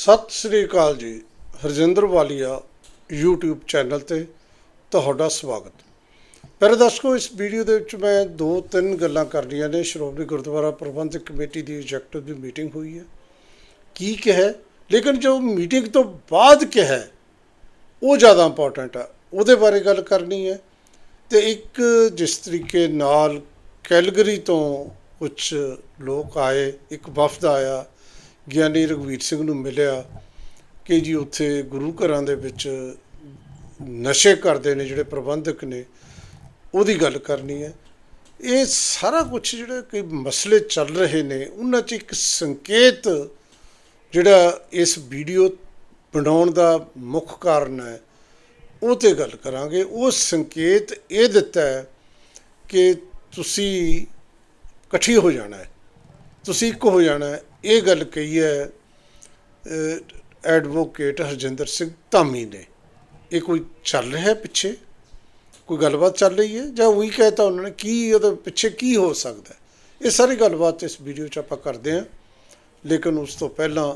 ਸਤਿ ਸ੍ਰੀ ਅਕਾਲ ਜੀ, ਹਰਜਿੰਦਰ ਵਾਲੀਆ YouTube channel ਤੇ ਤੁਹਾਡਾ ਸਵਾਗਤ। ਮੇਰੇ ਦਰਸ਼ਕੋ, ਇਸ ਵੀਡੀਓ ਦੇ ਵਿੱਚ ਮੈਂ ਦੋ ਤਿੰਨ ਗੱਲਾਂ ਕਰਨੀਆਂ ਨੇ। ਸ਼੍ਰੋਮਣੀ ਗੁਰਦੁਆਰਾ ਪ੍ਰਬੰਧਕ ਕਮੇਟੀ ਦੀ ਐਗਜ਼ੈਕਟਿਵ ਦੀ ਮੀਟਿੰਗ ਹੋਈ ਹੈ। ਕੀ ਕਿਹਾ ਲੇਕਿਨ ਜੋ ਮੀਟਿੰਗ ਤੋਂ ਬਾਅਦ ਕਿਹਾ ਉਹ ਜ਼ਿਆਦਾ ਇੰਪੋਰਟੈਂਟ ਆ। ਉਹਦੇ ਬਾਰੇ ਗੱਲ ਕਰਨੀ ਹੈ ਤੇ ਇੱਕ ਜਿਸ ਤਰੀਕੇ ਨਾਲ ਕੈਲਗਰੀ ਤੋਂ ਕੁਝ ਲੋਕ ਆਏ, ਇੱਕ ਵਫਦ ਆਇਆ ਗਿਆਨੀ ਰਘਵੀਰ ਸਿੰਘ ਨੂੰ ਮਿਲਿਆ ਕਿ ਜੀ ਉੱਥੇ ਗੁਰੂ ਘਰਾਂ ਦੇ ਵਿੱਚ ਨਸ਼ੇ ਕਰਦੇ ਨੇ ਜਿਹੜੇ ਪ੍ਰਬੰਧਕ ਨੇ, ਉਹਦੀ ਗੱਲ ਕਰਨੀ ਹੈ। ਇਹ ਸਾਰਾ ਕੁਝ ਜਿਹੜਾ ਕਿ ਮਸਲੇ ਚੱਲ ਰਹੇ ਨੇ, ਉਹਨਾਂ 'ਚ ਇੱਕ ਸੰਕੇਤ ਜਿਹੜਾ ਇਸ ਵੀਡੀਓ ਬਣਾਉਣ ਦਾ ਮੁੱਖ ਕਾਰਨ ਹੈ, ਉਹ ਤੇ ਗੱਲ ਕਰਾਂਗੇ। ਉਹ ਸੰਕੇਤ ਇਹ ਦਿੱਤਾ ਹੈ ਕਿ ਤੁਸੀਂ ਇਕੱਠੀ ਹੋ ਜਾਣਾ ਹੈ। ਤੁਸੀਂ ਇੱਕ ਹੋ ਜਾਣਾ ਹੈ। ਇਹ ਗੱਲ ਕਹੀ ਹੈ ਐਡਵੋਕੇਟ ਹਰਜਿੰਦਰ ਸਿੰਘ ਧਾਮੀ ਨੇ। ਇਹ ਕੋਈ ਚੱਲ ਰਿਹਾ ਹੈ ਪਿੱਛੇ? ਕੋਈ ਗੱਲਬਾਤ ਚੱਲ ਰਹੀ ਹੈ? ਜਾਂ ਉਹੀ ਕਹਿਤਾ ਉਹਨਾਂ ਨੇ ਕੀ ਉਹਦੇ ਪਿੱਛੇ ਕੀ ਹੋ ਸਕਦਾ ਇਹ ਸਾਰੀ ਗੱਲਬਾਤ ਇਸ ਵੀਡੀਓ 'ਚ ਆਪਾਂ ਕਰਦੇ ਹਾਂ। ਲੇਕਿਨ ਉਸ ਤੋਂ ਪਹਿਲਾਂ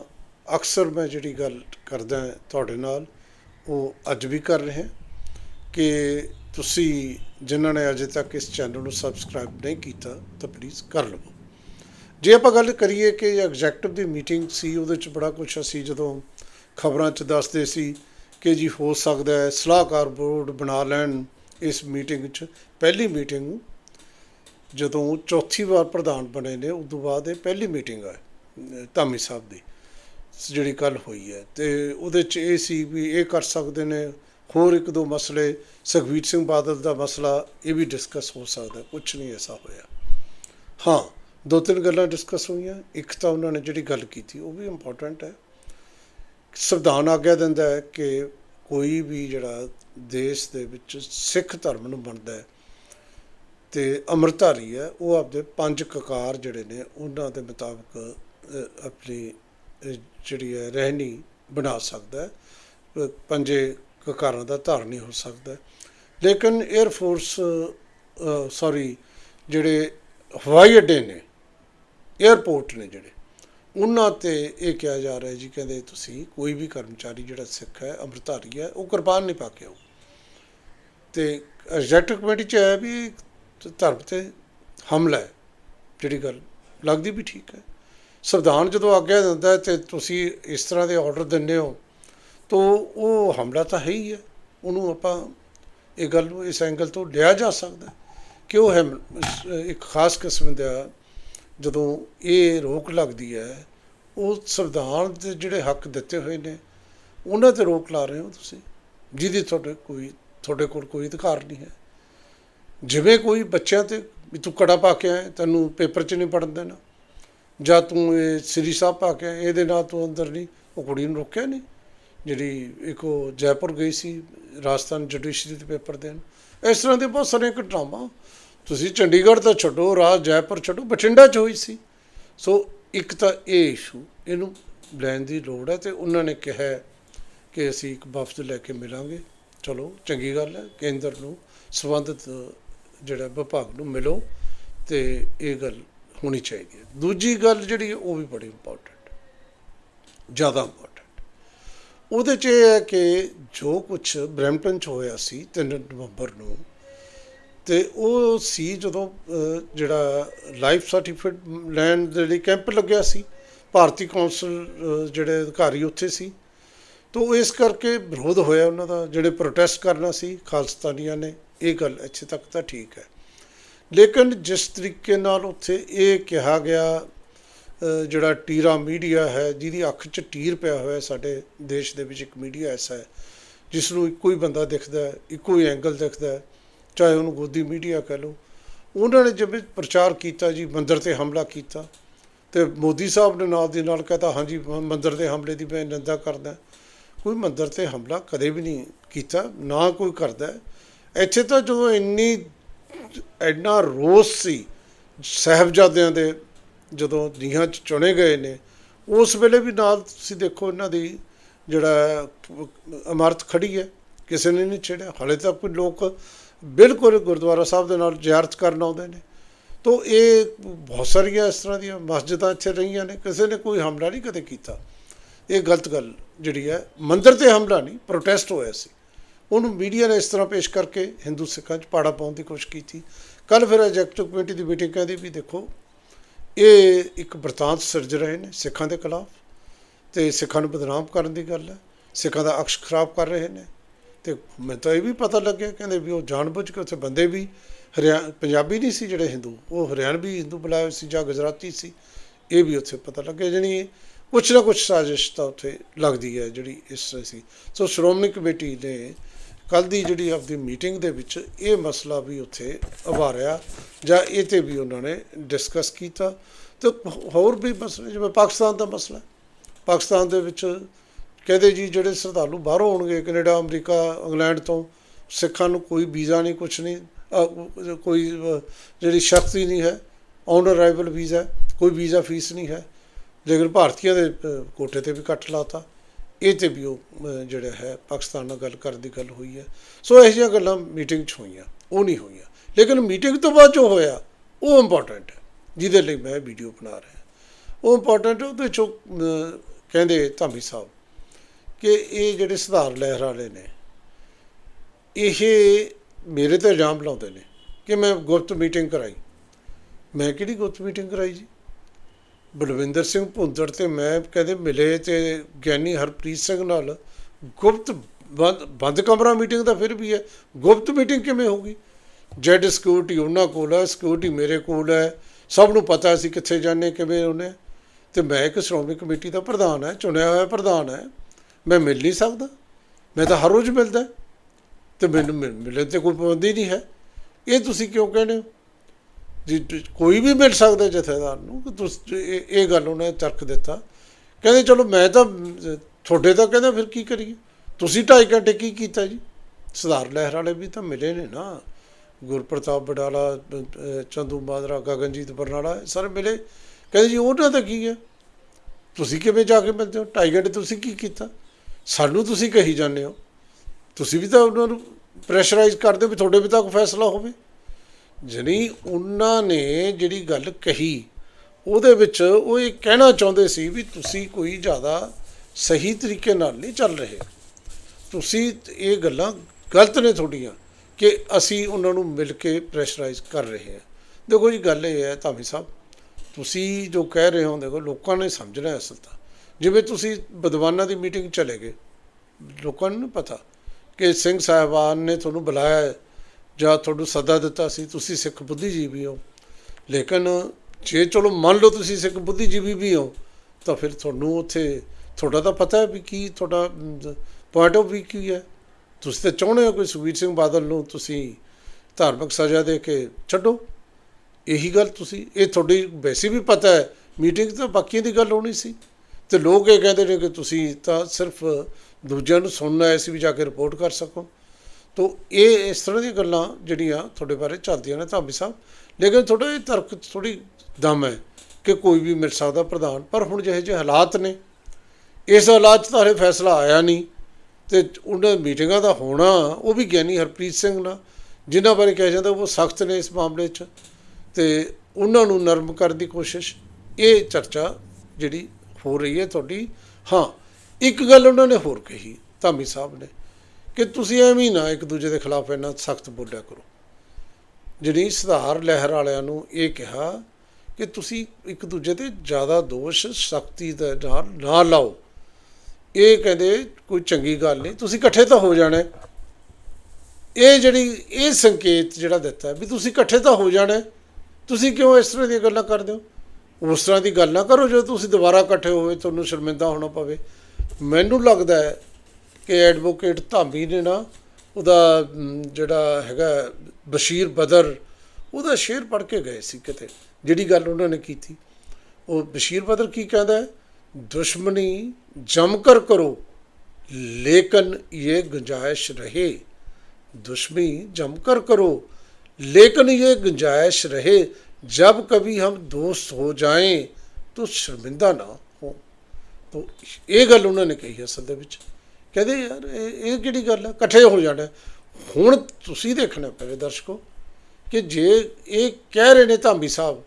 ਅਕਸਰ ਮੈਂ ਜਿਹੜੀ ਗੱਲ ਕਰਦਾ ਤੁਹਾਡੇ ਨਾਲ, ਉਹ ਅੱਜ ਵੀ ਕਰ ਰਿਹਾ ਕਿ ਤੁਸੀਂ ਜਿਨ੍ਹਾਂ ਨੇ ਅਜੇ ਤੱਕ ਇਸ ਚੈਨਲ ਨੂੰ ਸਬਸਕ੍ਰਾਈਬ ਨਹੀਂ ਕੀਤਾ ਤਾਂ ਪਲੀਜ਼ ਕਰ ਲਵੋ। ਜੇ ਆਪਾਂ ਗੱਲ ਕਰੀਏ ਕਿ ਐਗਜ਼ੈਕਟਿਵ ਦੀ ਮੀਟਿੰਗ ਸੀ, ਉਹਦੇ ਚ ਬੜਾ ਕੁਝ ਅਸੀਂ ਜਦੋਂ ਖਬਰਾਂ 'ਚ ਦੱਸਦੇ ਸੀ ਕਿ ਜੀ ਹੋ ਸਕਦਾ ਹੈ ਸਲਾਹਕਾਰ ਬੋਰਡ ਬਣਾ ਲੈਣ ਇਸ ਮੀਟਿੰਗ 'ਚ। ਪਹਿਲੀ ਮੀਟਿੰਗ ਜਦੋਂ ਚੌਥੀ ਵਾਰ ਪ੍ਰਧਾਨ ਬਣੇ ਨੇ, ਉਸ ਤੋਂ ਬਾਅਦ ਇਹ ਪਹਿਲੀ ਮੀਟਿੰਗ ਹੈ ਧਾਮੀ ਸਾਹਿਬ ਦੀ, ਜਿਹੜੀ ਕੱਲ ਹੋਈ ਹੈ। ਤੇ ਉਹਦੇ 'ਚ ਇਹ ਸੀ ਵੀ ਇਹ ਕਰ ਸਕਦੇ ਨੇ। ਹੋਰ ਇੱਕ ਦੋ ਮਸਲੇ, ਸੁਖਬੀਰ ਸਿੰਘ ਬਾਦਲ ਦਾ ਮਸਲਾ, ਇਹ ਵੀ ਡਿਸਕਸ ਹੋ ਸਕਦਾ ਕੁਝ ਨਹੀਂ ਐਸਾ ਹੋਇਆ। ਹਾਂ ਦੋ ਤਿੰਨ ਗੱਲਾਂ ਡਿਸਕਸ ਹੋਈਆਂ। ਇੱਕ ਤਾਂ ਉਹਨਾਂ ਨੇ ਜਿਹੜੀ ਗੱਲ ਕੀਤੀ, ਉਹ ਵੀ ਇੰਪੋਰਟੈਂਟ ਹੈ। ਸੰਵਿਧਾਨ ਆਗਿਆ ਦਿੰਦਾ ਹੈ ਕਿ ਕੋਈ ਵੀ ਜਿਹੜਾ ਦੇਸ਼ ਦੇ ਵਿੱਚ ਸਿੱਖ ਧਰਮ ਨੂੰ ਮੰਨਦਾ ਹੈ ਤੇ ਅੰਮ੍ਰਿਤਧਾਰੀ ਹੈ, ਉਹ ਆਪਦੇ ਪੰਜ ਕਕਾਰ ਜਿਹੜੇ ਨੇ, ਉਹਨਾਂ ਦੇ ਮੁਤਾਬਕ ਆਪਣੀ ਜਿਹੜੀ ਹੈ, ਰਹਿਣੀ ਬਣਾ ਸਕਦਾ ਹੈ। ਪੰਜੇ ਕਕਾਰਾਂ ਦਾ ਧਾਰਨੀ ਹੋ ਸਕਦਾ ਲੇਕਿਨ 에ਅਰ ਫੋਰਸ ਸੌਰੀ ਜਿਹੜੇ ਹਵਾਈ ਅੱਡੇ ਨੇ 에ਅਰਪੋਰਟ ਨੇ ਜਿਹੜੇ। ਉਹਨਾਂ ਤੇ ਇਹ ਕਿਹਾ ਜਾ ਰਿਹਾ ਜੀ, ਕਹਿੰਦੇ ਤੁਸੀਂ ਕੋਈ ਵੀ ਕਰਮਚਾਰੀ ਜਿਹੜਾ ਸਿੱਖ ਹੈ, ਅੰਮ੍ਰਿਤਧਾਰੀ ਹੈ, ਉਹ ਕੁਰਬਾਨ ਨਹੀਂ ਪਾ ਕੇ ਆਓ ਤੇ ਐਗਜ਼ੈਕਟਿਵ ਕਮੇਟੀ ਚ ਹੈ ਵੀ ਧਰਮ ਤੇ ਹਮਲਾ ਹੈ, ਜਿਹੜੀ ਗੱਲ ਲੱਗਦੀ ਵੀ ਠੀਕ ਹੈ। ਸੰਵਿਧਾਨ ਜਦੋਂ ਆਗਿਆ ਦਿੰਦਾ ਹੈ ਤੇ ਤੁਸੀਂ ਇਸ ਤਰ੍ਹਾਂ ਦੇ ਆਰਡਰ ਦਿੰਦੇ ਹੋ, ਤਾਂ ਉਹ ਹਮਲਾ ਤਾਂ ਹੈ ਹੀ ਹੈ। ਉਹਨੂੰ ਆਪਾਂ ਇਹ ਗੱਲ ਨੂੰ ਇਸ ਐਂਗਲ ਤੋਂ ਲਿਆ ਜਾ ਸਕਦਾ ਕਿ ਉਹ ਹੈ ਇੱਕ ਖਾਸ ਕਿਸਮ ਦਾ ਜਦੋਂ ਇਹ ਰੋਕ ਲੱਗਦੀ ਹੈ ਉਹ ਸੰਵਿਧਾਨ ਦੇ ਜਿਹੜੇ ਹੱਕ ਦਿੱਤੇ ਹੋਏ ਨੇ ਉਹਨਾਂ ਤੇ ਰੋਕ ਲਾ ਰਹੇ ਹੋ ਤੁਸੀਂ? ਜਿਹਦੀ ਤੁਹਾਡੇ ਕੋਈ ਤੁਹਾਡੇ ਕੋਲ ਕੋਈ ਅਧਿਕਾਰ ਨਹੀਂ ਹੈ। ਜਿਵੇਂ ਕੋਈ ਬੱਚਿਆਂ ਤੇ ਵੀ ਤੂੰ ਕੜਾ ਪਾ ਕੇ ਆਇਆ ਤੈਨੂੰ ਪੇਪਰ 'ਚ ਨਹੀਂ ਪੜਨ ਦੇਣਾ ਜਾਂ ਤੂੰ ਇਹ ਸ੍ਰੀ ਸਾਹਿਬ ਪਾ ਕੇ ਆਇਆ, ਇਹਦੇ ਨਾਲ ਤੂੰ ਅੰਦਰ ਨਹੀਂ ਉਹ ਕੁੜੀ ਨੂੰ ਰੋਕਿਆ ਨਹੀਂ? ਜਿਹੜੀ ਇੱਕ ਉਹ ਜੈਪੁਰ ਗਈ ਸੀ ਰਾਜਸਥਾਨ ਜੁਡੀਸ਼ਰੀ ਦੇ ਪੇਪਰ ਦੇਣ। ਇਸ ਤਰ੍ਹਾਂ ਦੇ ਬਹੁਤ ਸਾਰੇ ਘਟਨਾਵਾਂ ਤੁਸੀਂ ਚੰਡੀਗੜ੍ਹ ਤਾਂ ਛੱਡੋ, ਰਾਜ ਜੈਪੁਰ ਛੱਡੋ, ਬਠਿੰਡਾ 'ਚ ਹੋਈ ਸੀ। ਸੋ ਇੱਕ ਤਾਂ ਇਹ ਇਸ਼ੂ ਇਹਨੂੰ ਲੈਣ ਦੀ ਲੋੜ ਹੈ ਤੇ ਉਹਨਾਂ ਨੇ ਕਿਹਾ ਕਿ ਅਸੀਂ ਇੱਕ ਵਫਦ ਲੈ ਕੇ ਮਿਲਾਂਗੇ। ਚਲੋ, ਚੰਗੀ ਗੱਲ ਹੈ, ਕੇਂਦਰ ਨੂੰ ਸੰਬੰਧਿਤ ਜਿਹੜਾ ਵਿਭਾਗ ਨੂੰ ਮਿਲੋ ਤੇ ਇਹ ਗੱਲ ਹੋਣੀ ਚਾਹੀਦੀ ਹੈ। ਦੂਜੀ ਗੱਲ ਜਿਹੜੀ ਹੈ, ਉਹ ਵੀ ਬੜੀ ਇੰਪੋਰਟੈਂਟ ਜ਼ਿਆਦਾ ਇੰਪੋਰਟੈਂਟ ਉਹਦੇ 'ਚ ਇਹ ਹੈ ਕਿ ਜੋ ਕੁਝ ਬਰੈਂਪਟਨ 'ਚ ਹੋਇਆ ਸੀ 3 ਨਵੰਬਰ ਨੂੰ ਤੇ ਉਹ ਸੀ ਜਦੋਂ ਜਿਹੜਾ ਲਾਈਫ ਸਰਟੀਫਿਕੇਟ ਲੈਣ ਦੇ ਲਈ ਕੈਂਪ ਲੱਗਿਆ ਸੀ। ਭਾਰਤੀ ਕੌਂਸਲ ਜਿਹੜੇ ਅਧਿਕਾਰੀ ਉੱਥੇ ਸੀ। ਤੋ ਇਸ ਕਰਕੇ ਵਿਰੋਧ ਹੋਇਆ ਉਹਨਾਂ ਦਾ, ਜਿਹੜੇ ਪ੍ਰੋਟੈਸਟ ਕਰਨਾ ਸੀ, ਖਾਲਸਤਾਨੀਆਂ ਨੇ, ਇਹ ਗੱਲ ਇੱਥੇ ਤੱਕ ਤਾਂ ਠੀਕ ਹੈ। ਲੇਕਿਨ ਜਿਸ ਤਰੀਕੇ ਨਾਲ ਉੱਥੇ ਇਹ ਕਿਹਾ ਗਿਆ ਜਿਹੜਾ ਟੀਰਾ ਮੀਡੀਆ ਹੈ, ਜਿਹਦੀ ਅੱਖ 'ਚ ਟੀਰ ਪਿਆ ਹੋਇਆ ਸਾਡੇ ਦੇਸ਼ ਦੇ ਵਿੱਚ ਇੱਕ ਮੀਡੀਆ ਐਸਾ ਹੈ, ਜਿਸ ਨੂੰ ਇੱਕੋ ਹੀ ਬੰਦਾ ਦਿਖਦਾ ਹੈ, ਇੱਕੋ ਹੀ ਐਂਗਲ ਦਿਖਦਾ ਹੈ। ਚਾਹੇ ਉਹਨੂੰ ਗੋਦੀ ਮੀਡੀਆ ਕਹਿ ਲਓ। ਉਹਨਾਂ ਨੇ ਜਿਵੇਂ ਪ੍ਰਚਾਰ ਕੀਤਾ ਜੀ, ਮੰਦਰ ਤੇ ਹਮਲਾ ਕੀਤਾ। ਤੇ ਮੋਦੀ ਸਾਹਿਬ ਨੇ ਨਾਲ ਦੀ ਨਾਲ ਕਹਤਾ, ਹਾਂਜੀ ਮੰਦਰ ਦੇ ਹਮਲੇ ਦੀ ਮੈਂ ਨਿੰਦਾ ਕਰਦਾ। ਕੋਈ ਮੰਦਰ ਤੇ ਹਮਲਾ ਕਦੇ ਵੀ ਨਹੀਂ ਕੀਤਾ, ਨਾ ਕੋਈ ਕਰਦਾ। ਇੱਥੇ ਤਾਂ ਜਦੋਂ ਇੰਨੀ ਇੰਨਾ ਰੋਸ ਸੀ, ਸਾਹਿਬਜ਼ਾਦਿਆਂ ਦੇ ਜਦੋਂ ਨੀਹਾਂ 'ਚ ਚੁਣੇ ਗਏ ਨੇ, ਉਸ ਵੇਲੇ ਵੀ ਨਾਲ ਤੁਸੀਂ ਦੇਖੋ ਇਹਨਾਂ ਦੀ ਜਿਹੜਾ ਇਮਾਰਤ ਖੜੀ ਹੈ। ਕਿਸੇ ਨੇ ਨਹੀਂ ਛੇੜਿਆ। ਹਾਲੇ ਤੱਕ ਕੋਈ ਲੋਕ ਬਿਲਕੁਲ ਗੁਰਦੁਆਰਾ ਸਾਹਿਬ ਦੇ ਨਾਲ ਜ਼ਿਆਰਤ ਕਰਨ ਆਉਂਦੇ ਨੇ। ਤੋ ਇਹ ਬਹੁਤ ਸਾਰੀਆਂ ਇਸ ਤਰ੍ਹਾਂ ਦੀਆਂ ਮਸਜਿਦਾਂ ਇੱਥੇ ਰਹੀਆਂ ਨੇ, ਕਿਸੇ ਨੇ ਕੋਈ ਹਮਲਾ ਨਹੀਂ ਕਦੇ ਕੀਤਾ। ਇਹ ਗਲਤ ਗੱਲ ਜਿਹੜੀ ਹੈ, ਮੰਦਰ ਤੇ ਹਮਲਾ ਨਹੀਂ ਪ੍ਰੋਟੈਸਟ ਹੋਇਆ ਸੀ। ਉਹਨੂੰ ਮੀਡੀਆ ਨੇ ਇਸ ਤਰ੍ਹਾਂ ਪੇਸ਼ ਕਰਕੇ ਹਿੰਦੂ ਸਿੱਖਾਂ 'ਚ ਪਾੜਾ ਪਾਉਣ ਦੀ ਕੋਸ਼ਿਸ਼ ਕੀਤੀ। ਕੱਲ ਫਿਰ ਐਗਜ਼ੈਕਟਿਵ ਕਮੇਟੀ ਦੀ ਮੀਟਿੰਗ ਕਹਿੰਦੀ ਵੀ ਦੇਖੋ, ਇਹ ਇੱਕ ਬਰਤਾਂਤ ਸਿਰਜ ਰਹੇ ਨੇ ਸਿੱਖਾਂ ਦੇ ਖਿਲਾਫ ਤੇ ਸਿੱਖਾਂ ਨੂੰ ਬਦਨਾਮ ਕਰਨ ਦੀ ਗੱਲ ਹੈ। ਸਿੱਖਾਂ ਦਾ ਅਕਸ਼ ਖਰਾਬ ਕਰ ਰਹੇ ਨੇ। ਤੇ ਮੈਨੂੰ ਤਾਂ ਇਹ ਵੀ ਪਤਾ ਲੱਗਿਆ, ਕਹਿੰਦੇ ਵੀ ਉਹ ਜਾਣਬੁੱਝ ਕੇ ਉੱਥੇ ਬੰਦੇ ਵੀ ਹਰਿਆ, ਪੰਜਾਬੀ ਨਹੀਂ ਸੀ ਜਿਹੜੇ ਹਿੰਦੂ ਉਹ ਹਰਿਆਣਵੀ ਹਿੰਦੂ ਬੁਲਾਏ ਸੀ ਜਾਂ ਗੁਜਰਾਤੀ ਸੀ, ਇਹ ਵੀ ਉੱਥੇ ਪਤਾ ਲੱਗਿਆ, ਜਾਣੀ ਕੁਛ ਨਾ ਕੁਛ ਸਾਜ਼ਿਸ਼ ਤਾਂ ਉੱਥੇ ਲੱਗਦੀ ਹੈ ਜਿਹੜੀ ਇਸ ਤਰ੍ਹਾਂ ਸੀ। ਸੋ ਸ਼੍ਰੋਮਣੀ ਕਮੇਟੀ ਨੇ ਕੱਲ ਦੀ ਜਿਹੜੀ ਆਪਦੀ ਮੀਟਿੰਗ ਦੇ ਵਿੱਚ ਇਹ ਮਸਲਾ ਵੀ ਉੱਥੇ ਉਭਾਰਿਆ ਜਾਂ ਇਹ ਤੇ ਵੀ ਉਹਨਾਂ ਨੇ ਡਿਸਕਸ ਕੀਤਾ। ਤੇ ਹੋਰ ਵੀ ਮਸਲੇ, ਜਿਵੇਂ ਪਾਕਿਸਤਾਨ ਦਾ ਮਸਲਾ, ਪਾਕਿਸਤਾਨ ਦੇ ਵਿੱਚ ਕਹਿੰਦੇ ਜੀ ਜਿਹੜੇ ਸ਼ਰਧਾਲੂ ਬਾਹਰੋਂ ਆਉਣਗੇ ਕੈਨੇਡਾ ਅਮਰੀਕਾ ਇੰਗਲੈਂਡ ਤੋਂ ਸਿੱਖਾਂ ਨੂੰ ਕੋਈ ਵੀਜ਼ਾ ਨਹੀਂ ਕੁਛ ਨਹੀਂ ਕੋਈ ਅ, ਜਿਹੜੀ ਸ਼ਕਤੀ ਨਹੀਂ ਹੈ ਔਨ ਅਰਾਈਵਲ ਵੀਜ਼ਾ ਕੋਈ ਵੀਜ਼ਾ ਫੀਸ ਨਹੀਂ ਹੈ। ਲੇਕਿਨ ਭਾਰਤੀਆਂ ਦੇ ਅ, ਕੋਟੇ ਤੇ ਵੀ ਕੱਟ ਲਾਤਾ। ਇਹ ਤੇ ਵੀ ਉਹ ਜਿਹੜਾ ਹੈ ਪਾਕਿਸਤਾਨ ਨਾਲ ਗੱਲ ਕਰਨ ਦੀ ਗੱਲ ਹੋਈ ਹੈ। ਸੋ ਇਹੋ ਜਿਹੀਆਂ ਗੱਲਾਂ ਮੀਟਿੰਗ 'ਚ ਹੋਈਆਂ ਉਹ ਨਹੀਂ ਹੋਈਆਂ। ਲੇਕਿਨ ਮੀਟਿੰਗ ਤੋਂ ਬਾਅਦ ਜੋ ਹੋਇਆ ਉਹ ਇੰਪੋਰਟੈਂਟ ਹੈ ਜਿਹਦੇ ਲਈ ਮੈਂ ਵੀਡੀਓ ਬਣਾ ਰਿਹਾ। ਉਹ ਇੰਪੋਰਟੈਂਟ ਉਹਦੇ 'ਚੋਂ ਕਹਿੰਦੇ ਧਾਮੀ ਸਾਹਿਬ ਕਿ ਇਹ ਜਿਹੜੇ ਸੁਧਾਰ ਲਹਿਰ ਵਾਲੇ ਨੇ, ਇਹ ਮੇਰੇ ਤੇ ਇਲਜ਼ਾਮ ਲਾਉਂਦੇ ਨੇ ਕਿ ਮੈਂ ਗੁਪਤ ਮੀਟਿੰਗ ਕਰਾਈ। ਮੈਂ ਕਿਹੜੀ ਗੁਪਤ ਮੀਟਿੰਗ ਕਰਾਈ ਜੀ? ਬਲਵਿੰਦਰ ਸਿੰਘ ਭੁੰਦੜ ਤੇ ਮੈਂ ਕਦੇ ਮਿਲੇ ਤੇ ਗਿਆਨੀ ਹਰਪ੍ਰੀਤ ਸਿੰਘ ਨਾਲ ਗੁਪਤ ਬੰਦ ਬੰਦ ਕਮਰਾ ਮੀਟਿੰਗ ਤਾਂ ਫਿਰ ਵੀ ਹੈ। ਗੁਪਤ ਮੀਟਿੰਗ ਕਿਵੇਂ ਹੋਗੀ ਜੈਡ ਸਿਕਿਉਰਿਟੀ ਉਹਨਾਂ ਕੋਲ ਹੈ, ਸਿਕਿਉਰਿਟੀ ਮੇਰੇ ਕੋਲ ਹੈ। ਸਭ ਨੂੰ ਪਤਾ ਸੀ ਕਿੱਥੇ ਜਾਣੇ ਕਿਵੇਂ ਉਹਨੇ ਤੇ ਮੈਂ ਇੱਕ ਸ਼੍ਰੋਮਣੀ ਕਮੇਟੀ ਦਾ ਪ੍ਰਧਾਨ ਹੈ, ਚੁਣਿਆ ਹੋਇਆ ਪ੍ਰਧਾਨ ਹੈ। ਮੈਂ ਮਿਲ ਨਹੀਂ ਸਕਦਾ। ਮੈਂ ਤਾਂ ਹਰ ਰੋਜ਼ ਮਿਲਦਾ ਤੇ ਮੈਨੂੰ ਮਿਲ- ਮਿਲਣ ਤੇ ਕੋਈ ਪਾਬੰਦੀ ਨਹੀਂ ਹੈ। ਇਹ ਤੁਸੀਂ ਕਿਉਂ ਕਹਿੰਦੇ ਹੋ? ਜੀ ਕੋਈ ਵੀ ਮਿਲ ਸਕਦਾ ਜਥੇਦਾਰ ਨੂੰ, ਕਿ ਤੁਸੀਂ, ਇਹ ਇਹ ਗੱਲ ਉਹਨੇ ਤਰਕ ਦਿੱਤਾ। ਕਹਿੰਦੇ, ਚਲੋ, ਮੈਂ ਤਾਂ, ਤੁਹਾਡੇ ਤਾਂ ਕਹਿੰਦਾ, ਫਿਰ ਕੀ ਕਰੀਏ? ਤੁਸੀਂ ਢਾਈ ਘੰਟੇ ਕੀ ਕੀਤਾ ਜੀ? ਸੁਧਾਰ ਲਹਿਰ ਵਾਲੇ ਵੀ ਤਾਂ ਮਿਲੇ ਨੇ ਨਾ। ਗੁਰਪ੍ਰਤਾਪ ਬਡਾਲਾ, ਚੰਦੂ ਮਾਦਰਾ ਗਗਨਜੀਤ ਬਰਨਾਲਾ, ਇਹ ਸਾਰੇ ਮਿਲੇ। ਕਹਿੰਦੇ ਜੀ, ਉਹਨਾਂ ਦਾ ਕੀ ਹੈ? ਤੁਸੀਂ ਕਿਵੇਂ ਜਾ ਕੇ ਮਿਲਦੇ ਹੋ? ਢਾਈ ਘੰਟੇ ਤੁਸੀਂ ਕੀ ਕੀਤਾ? ਸਾਨੂੰ ਤੁਸੀਂ ਕਹੀ ਜਾਂਦੇ ਹੋ। ਤੁਸੀਂ ਵੀ ਤਾਂ ਉਹਨਾਂ ਨੂੰ ਪ੍ਰੈਸ਼ਰਾਈਜ਼ ਕਰਦੇ ਹੋ ਵੀ ਤੁਹਾਡੇ ਵੀ ਤਾਂ ਕੋਈ ਫੈਸਲਾ ਹੋਵੇ। ਜਣੀ ਉਹਨਾਂ ਨੇ ਜਿਹੜੀ ਗੱਲ ਕਹੀ, ਉਹਦੇ ਵਿੱਚ ਉਹ ਇਹ ਕਹਿਣਾ ਚਾਹੁੰਦੇ ਸੀ ਵੀ ਤੁਸੀਂ ਕੋਈ ਜ਼ਿਆਦਾ ਸਹੀ ਤਰੀਕੇ ਨਾਲ ਨਹੀਂ ਚੱਲ ਰਹੇ। ਤੁਸੀਂ ਇਹ ਗੱਲਾਂ ਗਲਤ ਨੇ ਤੁਹਾਡੀਆਂ ਕਿ ਅਸੀਂ ਉਹਨਾਂ ਨੂੰ ਮਿਲ ਕੇ ਪ੍ਰੈਸ਼ਰਾਈਜ਼ ਕਰ ਰਹੇ ਹਾਂ। ਦੇਖੋ ਜੀ, ਗੱਲ ਇਹ ਹੈ ਧਾਮੀ ਸਾਹਿਬ, ਤੁਸੀਂ ਜੋ ਕਹਿ ਰਹੇ ਹੋ, ਦੇਖੋ, ਲੋਕਾਂ ਨੇ ਸਮਝਣਾ ਅਸਲ ਤਾਂ। ਜਿਵੇਂ ਤੁਸੀਂ ਵਿਦਵਾਨਾਂ ਦੀ ਮੀਟਿੰਗ ਚਲੇ ਗਏ, ਲੋਕਾਂ ਨੂੰ ਨਹੀਂ ਪਤਾ ਕਿ ਸਿੰਘ ਸਾਹਿਬਾਨ ਨੇ ਤੁਹਾਨੂੰ ਬੁਲਾਇਆ ਜਾਂ ਤੁਹਾਨੂੰ ਸੱਦਾ ਦਿੱਤਾ ਸੀ, ਤੁਸੀਂ ਸਿੱਖ ਬੁੱਧੀਜੀਵੀ ਹੋ। ਲੇਕਿਨ ਜੇ ਚਲੋ ਮੰਨ ਲਓ ਤੁਸੀਂ ਸਿੱਖ ਬੁੱਧੀਜੀਵੀ ਵੀ ਹੋ, ਤਾਂ ਫਿਰ ਤੁਹਾਨੂੰ ਉੱਥੇ ਤੁਹਾਡਾ ਤਾਂ ਪਤਾ ਹੈ ਵੀ ਕੀ ਤੁਹਾਡਾ ਪੁਆਇੰਟ ਆਫ ਵੀ ਕੀ ਹੈ। ਤੁਸੀਂ ਤਾਂ ਚਾਹੁੰਦੇ ਹੋ ਕੋਈ ਸੁਖਬੀਰ ਸਿੰਘ ਬਾਦਲ ਨੂੰ ਤੁਸੀਂ ਧਾਰਮਿਕ ਸਜ਼ਾ ਦੇ ਕੇ ਛੱਡੋ। ਇਹੀ ਗੱਲ ਤੁਸੀਂ, ਇਹ ਤੁਹਾਡੀ ਵੈਸੇ ਵੀ ਪਤਾ ਹੈ, ਮੀਟਿੰਗ ਤਾਂ ਬਾਕੀਆਂ ਦੀ ਗੱਲ ਹੋਣੀ ਸੀ। ਤੇ ਲੋਕ ਇਹ ਕਹਿੰਦੇ ਨੇ ਕਿ ਤੁਸੀਂ ਤਾਂ ਸਿਰਫ ਦੂਜਿਆਂ ਨੂੰ ਸੁਣਨਾ ਆਏ ਸੀ ਵੀ ਜਾ ਕੇ ਰਿਪੋਰਟ ਕਰ ਸਕੋ। ਤੋ ਇਹ ਇਸ ਤਰ੍ਹਾਂ ਦੀਆਂ ਗੱਲਾਂ ਜਿਹੜੀਆਂ ਤੁਹਾਡੇ ਬਾਰੇ ਚੱਲਦੀਆਂ ਨੇ, ਧਾਮੀ ਸਾਹਿਬ। ਲੇਕਿਨ ਤੁਹਾਡਾ ਇਹ ਤਰਕ ਥੋੜੀ ਦਮ ਹੈ ਕਿ ਕੋਈ ਵੀ ਮਿਲ ਸਕਦਾ ਪ੍ਰਧਾਨ। ਪਰ ਹੁਣ ਜਿਹੇ ਜਿਹੇ ਹਾਲਾਤ ਨੇ, ਇਸ ਹਾਲਾਤ 'ਚ ਤਾਂ ਹਲੇ ਫੈਸਲਾ ਆਇਆ ਨਹੀਂ। ਤੇ ਉਹਨਾਂ ਮੀਟਿੰਗਾਂ ਦਾ ਹੋਣਾ, ਉਹ ਵੀ ਗਿਆਨੀ ਹਰਪ੍ਰੀਤ ਸਿੰਘ ਨਾਲ, ਜਿਨ੍ਹਾਂ ਬਾਰੇ ਕਿਹਾ ਜਾਂਦਾ ਉਹ ਸਖਤ ਨੇ ਇਸ ਮਾਮਲੇ 'ਚ। ਤੇ ਉਹਨਾਂ ਨੂੰ ਨਰਮ ਕਰਨ ਦੀ ਕੋਸ਼ਿਸ਼। ਇਹ ਚਰਚਾ ਜਿਹੜੀ ਹੋ ਰਹੀ ਹੈ ਤੁਹਾਡੀ? ਹਾਂ, ਇੱਕ ਗੱਲ ਉਹਨਾਂ ਨੇ ਹੋਰ ਕਹੀ, ਧਾਮੀ ਸਾਹਿਬ ਨੇ, ਕਿ ਤੁਸੀਂ ਐਵੇਂ ਨਾ ਇੱਕ ਦੂਜੇ ਦੇ ਖਿਲਾਫ ਇੰਨਾ ਸਖਤ ਬੋਲਿਆ ਕਰੋ। ਜਿਹੜੀ ਸੁਧਾਰ ਲਹਿਰ ਵਾਲਿਆਂ ਨੂੰ ਇਹ ਕਿਹਾ ਕਿ ਤੁਸੀਂ ਇੱਕ ਦੂਜੇ ਤੇ ਜ਼ਿਆਦਾ ਦੋਸ਼, ਸਖਤੀ ਦੇ ਨਾਲ ਨਾ ਲਾਓ। ਇਹ ਕਹਿੰਦੇ ਕੋਈ ਚੰਗੀ ਗੱਲ ਨਹੀਂ, ਤੁਸੀਂ ਇਕੱਠੇ ਤਾਂ ਹੋ ਜਾਣਾ ਇਹ ਜਿਹੜੀ, ਇਹ ਸੰਕੇਤ ਜਿਹੜਾ ਦਿੱਤਾ ਵੀ ਤੁਸੀਂ ਇਕੱਠੇ ਤਾਂ ਹੋ ਜਾਣਾ ਤੁਸੀਂ ਕਿਉਂ ਇਸ ਤਰ੍ਹਾਂ ਦੀਆਂ ਗੱਲਾਂ ਕਰਦੇ ਹੋ? ਉਸ ਤਰ੍ਹਾਂ ਦੀ ਗੱਲ ਨਾ ਕਰੋ ਜੇ ਤੁਸੀਂ ਦੁਬਾਰਾ ਇਕੱਠੇ ਹੋਵੇ ਤੁਹਾਨੂੰ ਸ਼ਰਮਿੰਦਾ ਹੋਣਾ ਪਵੇ। ਮੈਨੂੰ ਲੱਗਦਾ ਹੈ ਕਿ ਐਡਵੋਕੇਟ ਧਾਮੀ ਨੇ ਨਾ ਉਹਦਾ ਜਿਹੜਾ ਹੈਗਾ ਬਸ਼ੀਰ ਬਦਰ, ਉਹਦਾ ਸ਼ੇਰ ਪੜ ਕੇ ਗਏ ਸੀ ਕਿਤੇ, ਜਿਹੜੀ ਗੱਲ ਉਹਨਾਂ ਨੇ ਕੀਤੀ। ਉਹ ਬਸ਼ੀਰ ਬਦਰ ਕੀ ਕਹਿੰਦਾ ਦੁਸ਼ਮਣੀ ਜਮ ਕਰ ਕਰੋ, ਲੇਕਿਨ ਇਹ ਗੁੰਜਾਇਸ਼ ਰਹੇ। ਦੁਸ਼ਮਣੀ ਜਮ ਕਰ ਕਰੋ, ਲੇਕਿਨ ਇਹ ਗੁੰਜਾਇਸ਼ ਰਹੇ। जब कभी हम दोस्त हो जाएं तो शर्मिंदा ना हो तो ਇਹ ਗੱਲ ਉਹਨਾਂ ਨੇ ਕਹੀ ਅਸਲ ਦੇ ਵਿੱਚ ਕਹਿੰਦੇ ਯਾਰ ਇਹ ਇਹ ਕਿਹੜੀ ਗੱਲ ਹੈ ਇਕੱਠੇ ਹੋ ਜਾਣਾ ਹੁਣ ਤੁਸੀਂ ਦੇਖਣਾ ਪਵੇ ਦਰਸ਼ਕੋ ਕਿ ਜੇ ਇਹ ਕਹਿ ਰਹੇ ਨੇ ਧਾਮੀ ਸਾਹਿਬ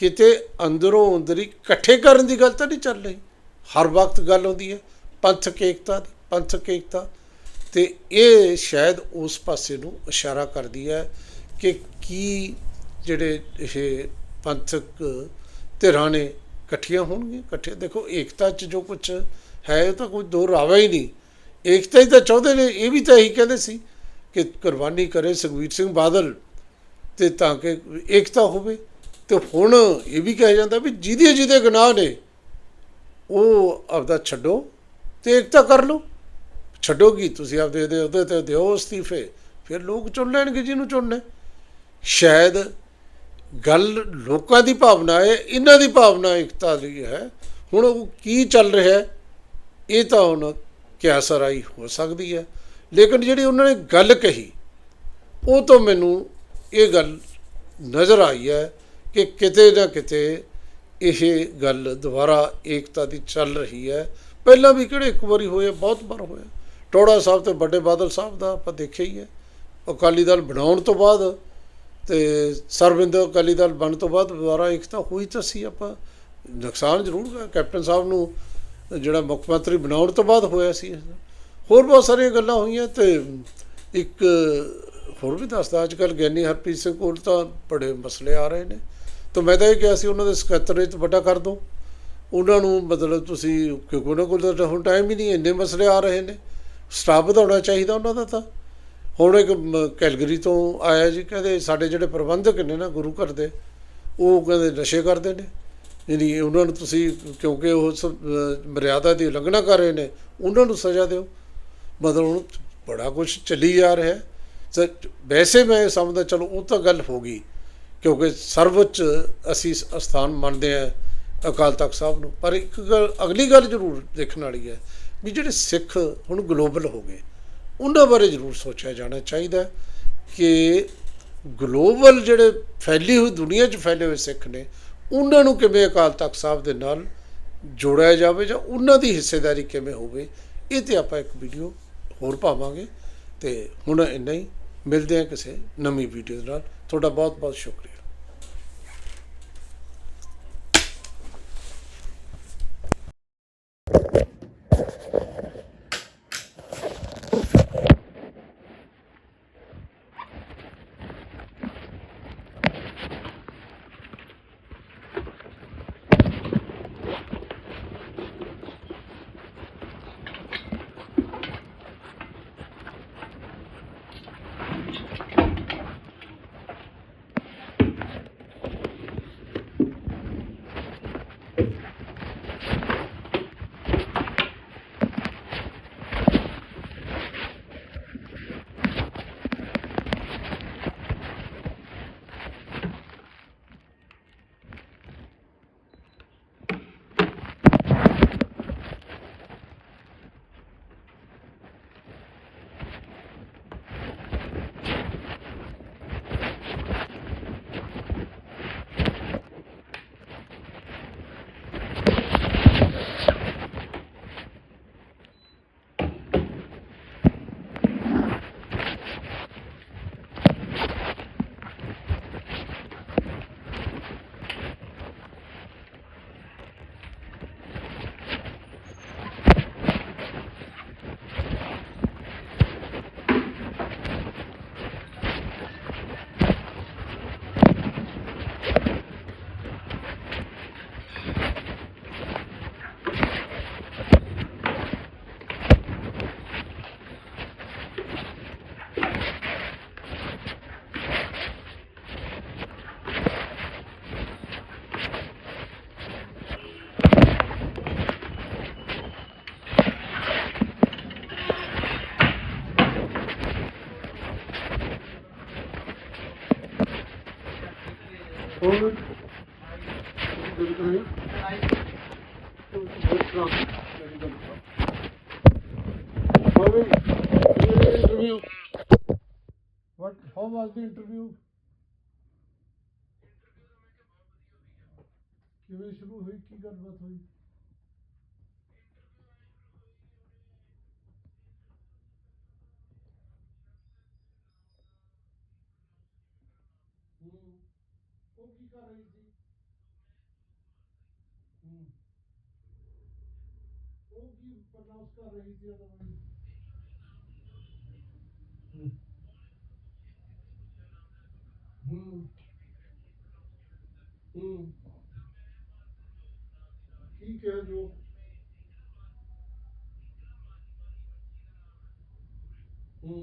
ਕਿਤੇ ਅੰਦਰੋਂ ਅੰਦਰੀ ਇਕੱਠੇ ਕਰਨ ਦੀ ਗੱਲ ਤਾਂ ਨਹੀਂ ਚੱਲ ਰਹੀ ਹਰ ਵਕਤ ਗੱਲ ਹੁੰਦੀ ਹੈ ਪੰਥਕ ਏਕਤਾ ਦੀ ਪੰਥਕ ਏਕਤਾ ਤੇ ਇਹ ਸ਼ਾਇਦ ਉਸ ਪਾਸੇ ਨੂੰ ਇਸ਼ਾਰਾ ਕਰਦੀ ਹੈ ਕਿ ਕੀ ਜਿਹੜੇ ਇਹ ਪੰਥਕ ਧਿਰਾਂ ਨੇ ਇਕੱਠੀਆਂ ਹੋਣਗੀਆਂ, ਇਕੱਠੇ ਦੇਖੋ, ਏਕਤਾ 'ਚ ਜੋ ਕੁਝ ਹੈ ਉਹ ਤਾਂ ਕੋਈ ਦੋ ਰਾਵਾ ਹੀ ਨਹੀਂ। ਏਕਤਾ ਹੀ ਤਾਂ ਚਾਹੁੰਦੇ ਨੇ, ਇਹ ਵੀ ਤਾਂ ਇਹੀ ਕਹਿੰਦੇ ਸੀ ਕਿ ਕੁਰਬਾਨੀ ਕਰੇ ਸੁਖਬੀਰ ਸਿੰਘ ਬਾਦਲ ਤੇ ਤਾਂ ਕਿ ਏਕਤਾ ਹੋਵੇ। ਤੇ ਹੁਣ ਇਹ ਵੀ ਕਿਹਾ ਜਾਂਦਾ ਵੀ ਜਿਹਦੇ ਜਿਹਦੇ ਗੁਨਾਹ ਨੇ, ਉਹ ਆਪਦਾ ਛੱਡੋ ਤੇ ਏਕਤਾ ਕਰ ਲਓ। ਛੱਡੋਗੀ ਤੁਸੀਂ ਆਪਦੇ ਉਹਦੇ ਤੇ ਦਿਓ ਅਸਤੀਫੇ, ਫਿਰ ਲੋਕ ਚੁਣ ਲੈਣਗੇ ਜਿਹਨੂੰ ਚੁਣਨਾ ਸ਼ਾਇਦ ਗੱਲ ਲੋਕਾਂ ਦੀ ਭਾਵਨਾ ਹੈ, ਇਹਨਾਂ ਦੀ ਭਾਵਨਾ ਏਕਤਾ ਦੀ ਹੈ। ਹੁਣ ਉਹ ਕੀ ਚੱਲ ਰਿਹਾ ਹੈ, ਇਹ ਤਾਂ ਹੁਣ ਕਿਆਸਰਾਈ ਹੋ ਸਕਦੀ ਹੈ। ਲੇਕਿਨ ਜਿਹੜੀ ਉਹਨਾਂ ਨੇ ਗੱਲ ਕਹੀ, ਉਹ ਤੋਂ ਮੈਨੂੰ ਇਹ ਗੱਲ ਨਜ਼ਰ ਆਈ ਹੈ ਕਿ ਕਿਤੇ ਨਾ ਕਿਤੇ ਇਹ ਗੱਲ ਦੁਬਾਰਾ ਏਕਤਾ ਦੀ ਚੱਲ ਰਹੀ ਹੈ। ਪਹਿਲਾਂ ਵੀ ਕਿਹੜੇ ਇੱਕ ਵਾਰੀ ਹੋਇਆ, ਬਹੁਤ ਵਾਰ ਹੋਇਆ। ਟੋੜਾ ਸਾਹਿਬ ਤੇ ਵੱਡੇ ਬਾਦਲ ਸਾਹਿਬ ਦਾ ਆਪਾਂ ਦੇਖਿਆ ਹੀ ਹੈ। ਅਕਾਲੀ ਦਲ ਬਣਾਉਣ ਤੋਂ ਬਾਅਦ ਤੇ ਸਰਬਿੰਦ ਅਕਾਲੀ ਦਲ ਬਣ ਤੋਂ ਬਾਅਦ ਦੁਬਾਰਾ ਇੱਕ ਤਾਂ ਹੋਈ ਤਾਂ ਸੀ ਆਪਾਂ ਨੁਕਸਾਨ ਜ਼ਰੂਰ ਕੈਪਟਨ ਸਾਹਿਬ ਨੂੰ ਜਿਹੜਾ ਮੁੱਖ ਮੰਤਰੀ ਬਣਾਉਣ ਤੋਂ ਬਾਅਦ ਹੋਇਆ ਸੀ ਹੋਰ ਬਹੁਤ ਸਾਰੀਆਂ ਗੱਲਾਂ ਹੋਈਆਂ ਤੇ ਇੱਕ ਹੋਰ ਵੀ ਦੱਸਦਾ ਅੱਜ ਕੱਲ੍ਹ ਗਿਆਨੀ ਹਰਪ੍ਰੀਤ ਸਿੰਘ ਕੋਲ ਤਾਂ ਬੜੇ ਮਸਲੇ ਆ ਰਹੇ ਨੇ। ਤਾਂ ਮੈਂ ਤਾਂ ਇਹ ਕਿਹਾ ਸੀ ਉਹਨਾਂ ਦੇ ਸਕੱਤਰੇਤ ਵੱਡਾ ਕਰ ਦੋ। ਉਹਨਾਂ ਨੂੰ ਮਤਲਬ ਤੁਸੀਂ ਕਿਉਂਕਿ ਉਹਨਾਂ ਕੋਲ ਤਾਂ ਹੁਣ ਟਾਈਮ ਹੀ ਨਹੀਂ, ਇੰਨੇ ਮਸਲੇ ਆ ਰਹੇ ਨੇ। ਸਟਾਫ ਵਧਾਉਣਾ ਚਾਹੀਦਾ ਉਹਨਾਂ ਦਾ ਤਾਂ। ਹੁਣ ਇੱਕ ਮ- ਕੈਲਗਰੀ ਤੋਂ ਆਇਆ ਜੀ, ਕਹਿੰਦੇ ਸਾਡੇ ਜਿਹੜੇ ਪ੍ਰਬੰਧਕ ਨੇ ਨਾ ਗੁਰੂ ਘਰ ਦੇ, ਉਹ ਕਹਿੰਦੇ ਨਸ਼ੇ ਕਰਦੇ ਨੇ। ਯਾਨੀ ਉਹਨਾਂ ਨੂੰ ਤੁਸੀਂ, ਕਿਉਂਕਿ ਉਹ ਸ- ਮਰਿਆਦਾ ਦੀ ਉਲੰਘਣਾ ਕਰ ਰਹੇ ਨੇ, ਉਹਨਾਂ ਨੂੰ ਸਜ਼ਾ ਦਿਓ। ਮਤਲਬ ਹੁਣ ਬੜਾ ਕੁਝ ਚੱਲੀ ਜਾ ਰਿਹਾ। ਹੈ ਸਰ, ਵੈਸੇ ਮੈਂ ਸਮਝਦਾ, ਚਲੋ ਉਹ ਤਾਂ ਗੱਲ ਹੋ ਗਈ, ਕਿਉਂਕਿ ਸਰਵਉੱਚ ਅਸੀਂ ਸ- ਸਥਾਨ ਮੰਨਦੇ ਆ ਅਕਾਲ ਤਖਤ ਸਾਹਿਬ ਨੂੰ। ਪਰ ਇੱਕ ਗੱਲ, ਅਗਲੀ ਗੱਲ ਜ਼ਰੂਰ ਦੇਖਣ ਵਾਲੀ ਹੈ, ਵੀ ਜਿਹੜੇ ਸਿੱਖ ਹੁਣ ਗਲੋਬਲ ਹੋ ਗਏ ਉਹਨਾਂ ਬਾਰੇ ਜ਼ਰੂਰ ਸੋਚਿਆ ਜਾਣਾ ਚਾਹੀਦਾ ਕਿ ਗਲੋਬਲ ਜਿਹੜੇ ਫੈਲੀ ਹੋਈ ਦੁਨੀਆ 'ਚ ਫੈਲੇ ਹੋਏ ਸਿੱਖ ਨੇ, ਉਹਨਾਂ ਨੂੰ ਕਿਵੇਂ ਅਕਾਲ ਤਖਤ ਸਾਹਿਬ ਦੇ ਨਾਲ ਜੋੜਿਆ ਜਾਵੇ ਜਾਂ ਉਹਨਾਂ ਦੀ ਹਿੱਸੇਦਾਰੀ ਕਿਵੇਂ ਹੋਵੇ, ਇਹ ਤੇ ਆਪਾਂ ਇੱਕ ਵੀਡੀਓ ਹੋਰ ਪਾਵਾਂਗੇ ਤੇ ਹੁਣ ਇੰਨਾ ਹੀ। ਮਿਲਦੇ ਹਾਂ ਕਿਸੇ ਨਵੀਂ ਵੀਡੀਓ ਦੇ ਨਾਲ। ਤੁਹਾਡਾ ਬਹੁਤ ਬਹੁਤ ਸ਼ੁਕਰੀਆ। ਹੋਰ interview. What? How was the interview? ਕਿਵੇਂ ਸ਼ੁਰੂ ਹੋਈ ਕੀ ਗੱਲਬਾਤ ਹੋਈ ਉਹ ਕੀ ਕਰ ਰਹੀ ਸੀ? ਹੂੰ। ਉਹ ਕੀ ਪ੍ਰਨਾਂਸ ਕਰ ਰਹੀ ਸੀ ਉਹਦਾ ਹੂੰ। ਹੂੰ। ਠੀਕ ਹੈ ਜੋ? ਹੂੰ।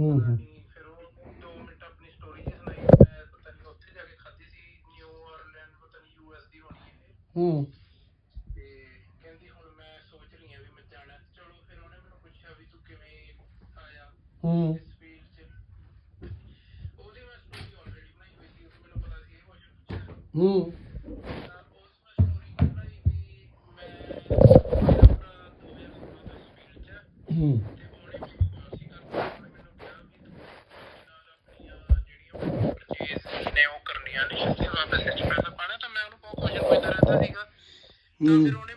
ਹੂੰ ਹੂੰ। ਫਿਰ ਉਹ ਦੋ ਮਿੰਟ ਆਪਣੀ ਸਟੋਰੀ ਜੀ ਸੁਣਾਈ ਮੈਂ ਪਤਾ ਨਹੀਂ ਉੱਥੇ ਜਾ ਕੇ ਖਾਧੀ ਸੀ ਨਿਊ ਆਰਲੈਂਡ ਪਤਾ ਨਹੀਂ ਯੂਐਸ ਦੀ ਹੋਣੀ ਹੈ ਹੂੰ। ਤੇ ਕਹਿੰਦੀ ਹੁਣ ਮੈਂ ਸੋਚ ਰਹੀ ਹਾਂ ਵੀ ਮੈਂ ਜਾਣਾ ਚਲੋ ਫਿਰ ਉਹਨੇ ਮੈਨੂੰ ਪੁੱਛਿਆ ਵੀ ਤੂੰ ਕਿਵੇਂ ਆਇਆ ਹੂੰ। ਇਸ ਫੀਲਡ 'ਚ। ਉਹਦੀ ਮੈਂ ਸਟੋਰੀ ਆਲਰੇਡੀ ਬਣਾਈ ਹੋਈ ਸੀ ਉਹ ਮੈਨੂੰ ਪਤਾ ਸੀ ਇਹ ਕੁਝ ਪੁੱਛਿਆ। ਹੂੰ। ਪੈਸਾ